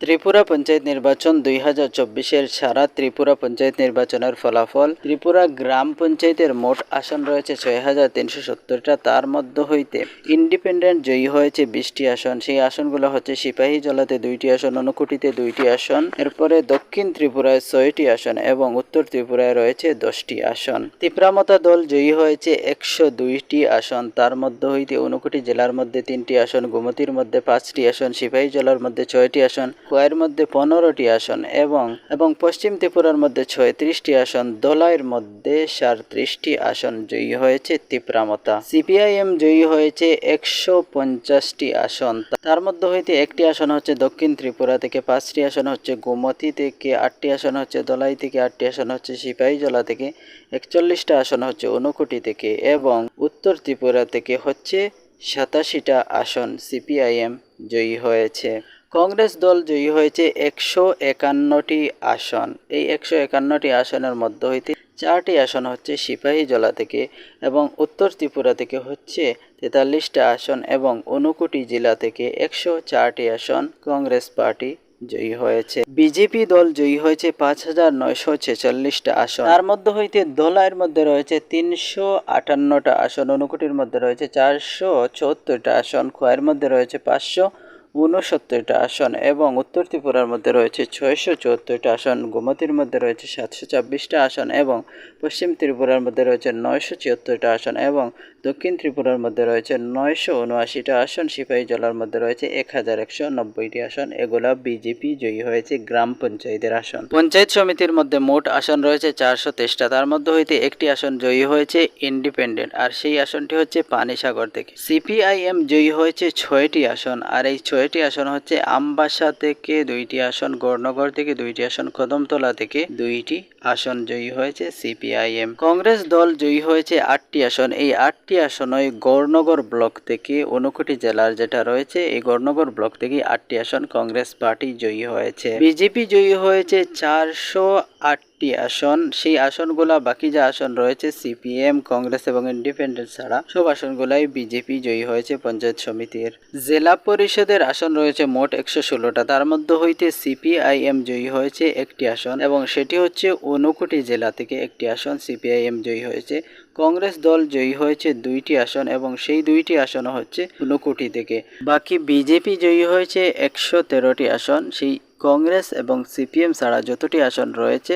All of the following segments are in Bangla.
ত্রিপুরা পঞ্চায়েত নির্বাচন দুই হাজার চব্বিশের সারা ত্রিপুরা পঞ্চায়েত নির্বাচনের ফলাফল। ত্রিপুরা গ্রাম পঞ্চায়েতের মোট আসন রয়েছে ছয় হাজার তিনশো সত্তরটা। তার মধ্য হইতে ইন্ডিপেন্ডেন্ট জয়ী হয়েছে বিশটি আসন। সেই আসনগুলো হচ্ছে সিপাহী জলাতে দুইটি আসন, অনুকুটিতে দুইটি আসন। এরপরে দক্ষিণ ত্রিপুরায় ছয়টি আসন এবং উত্তর ত্রিপুরায় রয়েছে দশটি আসন। ত্রিপুরামতা দল জয়ী হয়েছে একশো দুইটি আসন। তার মধ্য হইতে অনুকুটি জেলার মধ্যে তিনটি আসন, গোমতির মধ্যে পাঁচটি আসন, সিপাহী জেলার মধ্যে ছয়টি আসন। খোয়াইয়ের মধ্যে পনেরোটি আসন এবং এবং পশ্চিম ত্রিপুরার মধ্যে ছয়ত্রিশটি আসন, দোলাইয়ের মধ্যে সাঁত্রিশটি আসন জয়ী হয়েছে তিপ্রামতা সিপিআইএম জয়ী হয়েছে একশো পঞ্চাশটি আসন। তার মধ্যে হইতে একটি আসন হচ্ছে দক্ষিণ ত্রিপুরা থেকে, পাঁচটি আসন হচ্ছে গোমতি থেকে, আটটি আসন হচ্ছে দোলাই থেকে, আটটি আসন হচ্ছে সিপাহীজলা থেকে, একচল্লিশটা আসন হচ্ছে ঊনকোটি থেকে এবং উত্তর ত্রিপুরা থেকে হচ্ছে সাতাশিটা আসন সিপিআইএম জয়ী হয়েছে। কংগ্রেস দল জয়ী হয়েছে একশো একান্নটি আসন। এই একশো একান্নটি আসনের মধ্য হইতে চারটি আসন হচ্ছে সিপাহীজলা থেকে এবং উত্তর ত্রিপুরা থেকে হচ্ছে তেতাল্লিশটা আসন এবং ঊনকোটি জেলা থেকে একশো চারটি আসন কংগ্রেস পার্টি জয়ী হয়েছে। বিজেপি দল জয়ী হয়েছে পাঁচ হাজার নয়শো ছেচল্লিশটা আসন। তার মধ্যে হইতে দোলাইয়ের মধ্যে রয়েছে তিনশো আটান্নটা আসন অনুকুটির মধ্যে রয়েছে চারশো চুয়াত্তরটা আসন, খোয়াইয়ের মধ্যে রয়েছে পাঁচশো ঊনসত্তরটা আসন এবং উত্তর ত্রিপুরার মধ্যে রয়েছে ছয়শো চুয়াত্তরটা আসন, গোমতির মধ্যে রয়েছে সাতশো ছাব্বিশটা আসন এবং পশ্চিম ত্রিপুরার মধ্যে রয়েছে নয়শো ছিয়াত্তরটা আসন এবং দক্ষিণ ত্রিপুরার মধ্যে রয়েছে নয়শো উনআশিটা আসন, সিপাহী জেলার মধ্যে রয়েছে এক হাজার একশো নব্বইটি আসন। এগুলা বিজেপি জয়ী হয়েছে গ্রাম পঞ্চায়েতের আসন। পঞ্চায়েত সমিতির মধ্যে মোট আসন রয়েছে চারশো তেইশটা। তার মধ্যে হইতে একটি আসন জয়ী হয়েছে ইন্ডিপেন্ডেন্ট, আর সেই আসনটি হচ্ছে পানিসাগর থেকে। সিপিআইএম জয়ী হয়েছে ছয়টি আসন, আর এই ছয়টি আসন হচ্ছে আমবাসা থেকে দুইটি আসন গড়নগর থেকে দুইটি আসন, কদমতলা থেকে দুইটি আসন জয়ী হয়েছে সিপিআইএম। কংগ্রেস দল জয়ী হয়েছে আটটি আসন। এই আটটি আসন ওই গড়নগর ব্লক থেকে ঊনকোটি জেলার যেটা রয়েছে, এই গড়নগর ব্লক থেকে আটটি আসন কংগ্রেস পার্টি জয়ী হয়েছে। বিজেপি জয়ী হয়েছে চারশো আটটি আসন। সেই আসনগুলা বাকি যে আসন রয়েছে, সিপিএম, কংগ্রেস এবং ইন্ডিপেন্ডেন্ট ছাড়া সব আসনগুলাই বিজেপি জয়ী হয়েছে পঞ্চায়েত সমিতির। জেলা পরিষদের আসন রয়েছে মোট একশো ষোলোটা। তার মধ্যে হইতে সিপিআইএম জয়ী হয়েছে একটি আসন এবং সেটি হচ্ছে অনুকুটি জেলা থেকে একটি আসন সিপিআইএম জয়ী হয়েছে। কংগ্রেস দল জয়ী হয়েছে দুইটি আসন এবং সেই দুইটি আসন হচ্ছে ঊনকোটি থেকে। বাকি বিজেপি জয়ী হয়েছে একশো তেরোটি আসন। সেই কংগ্রেস এবং সিপিএম ছাড়া যতটি আসন রয়েছে,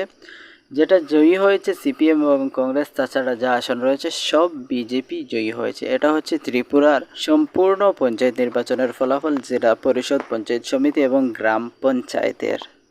যেটা জয়ী হয়েছে সিপিএম এবং কংগ্রেস, তাছাড়া যা আসন রয়েছে, সব বিজেপি জয়ী হয়েছে। এটা হচ্ছে ত্রিপুরার সম্পূর্ণ পঞ্চায়েত নির্বাচনের ফলাফল, জেলা পরিষদ, পঞ্চায়েত সমিতি এবং গ্রাম পঞ্চায়েতের।